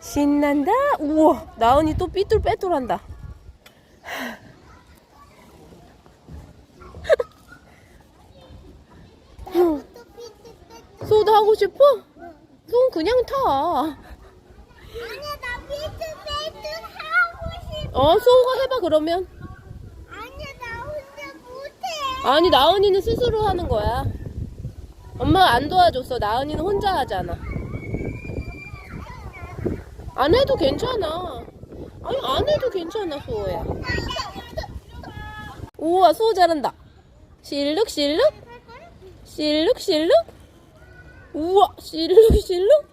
신난다. 우와, 나은이 또 삐뚤빼뚤한다. 소도 하고 싶어? 소는 그냥 타. 아니야 나 삐뚤빼뚤 하고 싶어. 어, 소가 해봐 그러면. 아니야 나 혼자 못해. 아니 나은이는 스스로 하는 거야. 엄마가 안 도와줬어. 나은이는 혼자 하잖아. 안 해도 괜찮아. 아니 안 해도 괜찮아 소야. 우와 소 잘한다. 실룩 실룩 실룩 실룩. 우와 실룩 실룩.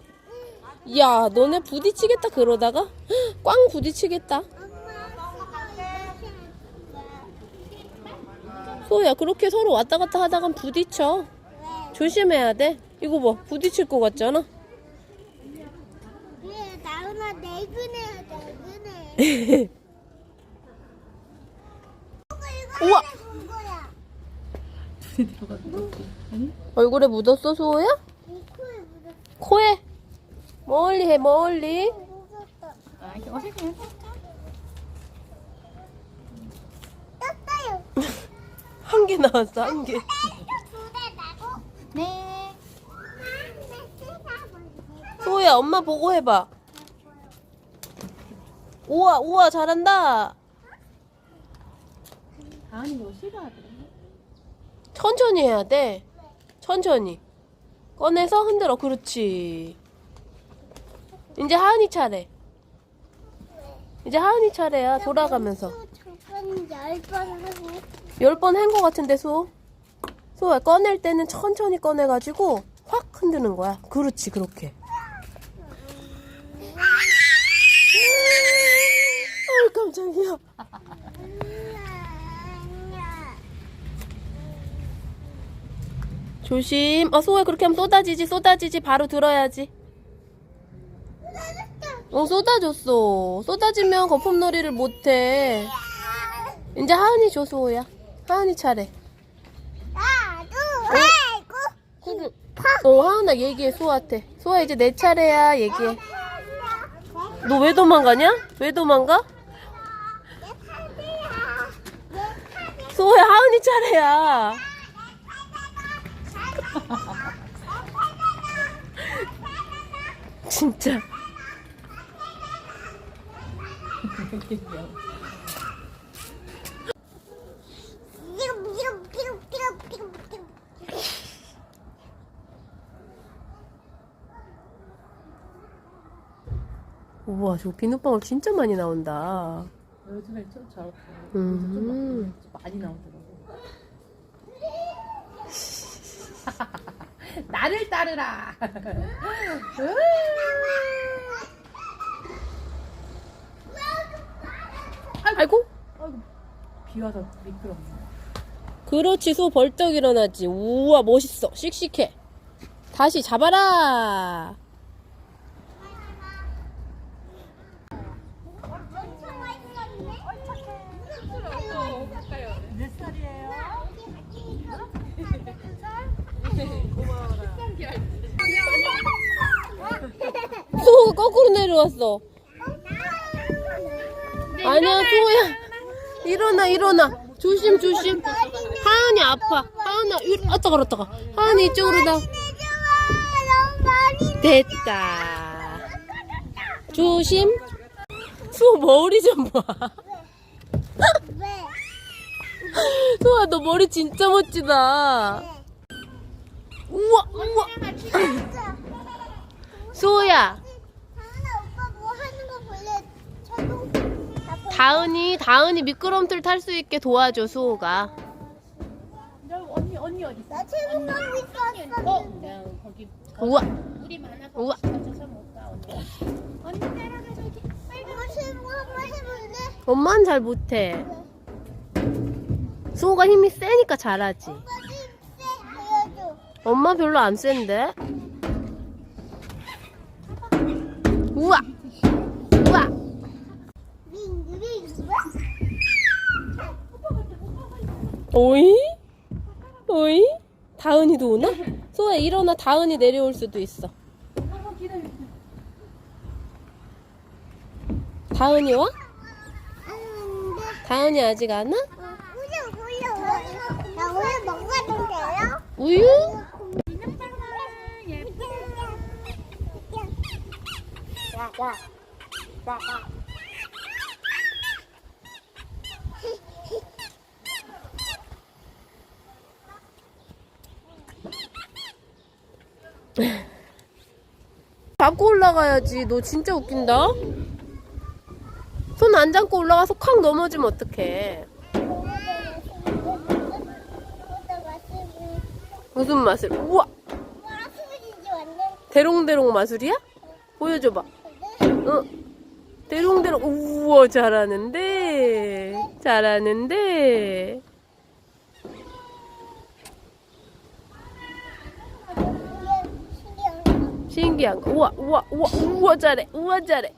야 너네 부딪히겠다 그러다가 꽝 부딪히겠다. 소야 그렇게 서로 왔다 갔다 하다간 부딪혀. 조심해야 돼. 이거 봐 부딪힐 것 같잖아. 왜 나훈아 내근해야 내근해. 우와. 얼굴에 묻었어 소야? 이 코에 묻었어. 코에 멀리 해 멀리. 묻었다. 떴어요. 한 개 나왔어 한 개. 두대 나고. 네. 소야 엄마 보고 해봐. 우와 우와 잘한다. 다은이 이거 싫어하더라. 천천히 해야 돼. 천천히. 꺼내서 흔들어. 그렇지. 이제 하은이 차례. 이제 하은이 차례야. 돌아가면서. 잠깐 열번 하고. 열 번 한 거 같은데 소. 소야 꺼낼 때는 천천히 꺼내가지고 확 흔드는 거야. 그렇지 그렇게. 어 깜짝이야. 조심. 어 소야 그렇게 하면 쏟아지지 쏟아지지 바로 들어야지. 어 쏟아졌어. 쏟아지면 거품놀이를 못해. 이제 하은이 줘 소야. 하은이 차례. 나도 아이고. 어 하은아 얘기해 소한테. 소아 이제 내 차례야 얘기해. 너 왜 도망가냐? 왜 도망가? 내 팔이야. 내 소야 하은이 차례야. 진짜. 우와 저 비눗방울 진짜 많이 나온다. 요즘에 좀 잘, 음. 좀 많이 나오더라고. 나를 따르라. 아이고. 아이고, 비 와서 미끄럽네. 그렇지 소 벌떡 일어나지. 우와 멋있어. 씩씩해. 다시 잡아라. 몇 살이에요? 소가 내려왔어. 아니야 소야. 일어나 일어나. 조심 조심. 하은이 아파. 하은아 일 왔다 갔다가. 하은이 이쪽으로 나. 됐다. 조심. 소 머리 좀 봐. 왜? 소아 너 머리 진짜 멋지다. 우와 우와. 소야. 다은아 오빠 뭐 하는 거 볼래? 자동 나 볼- 다은이 다은이 미끄럼틀 탈 수 있게 도와줘 수호가. 저 언니 언니 어디 있어? 나 채무하고 있었어. 어, 내가 거기 우와 물이 많아서 우와. 가져서 못 가. 언니. 언니 따라가 저기. 한번 해볼래? 엄마는 잘 못해. 수호가 힘이 세니까 잘하지. 오빠 힘세 보여줘. 엄마 별로 안 센데. 오이 오이 다은이도 오나? 소아 일어나 다은이 내려올 수도 있어. 다은이 와? 다은이 아직 안 와? 우유 우유 나 우유 먹어도 돼요? 우유? 잡고 올라가야지. 너 진짜 웃긴다. 손 안 잡고 올라가서 콱 넘어지면 어떡해. 무슨 맛을? 우와! 대롱대롱 마술이야? 보여줘봐. 어. 대롱대롱. 우와, 잘하는데. 잘하는데. 신기한 거. 우와, 우와, 우와, 우와, 잘해. 우와, 잘해.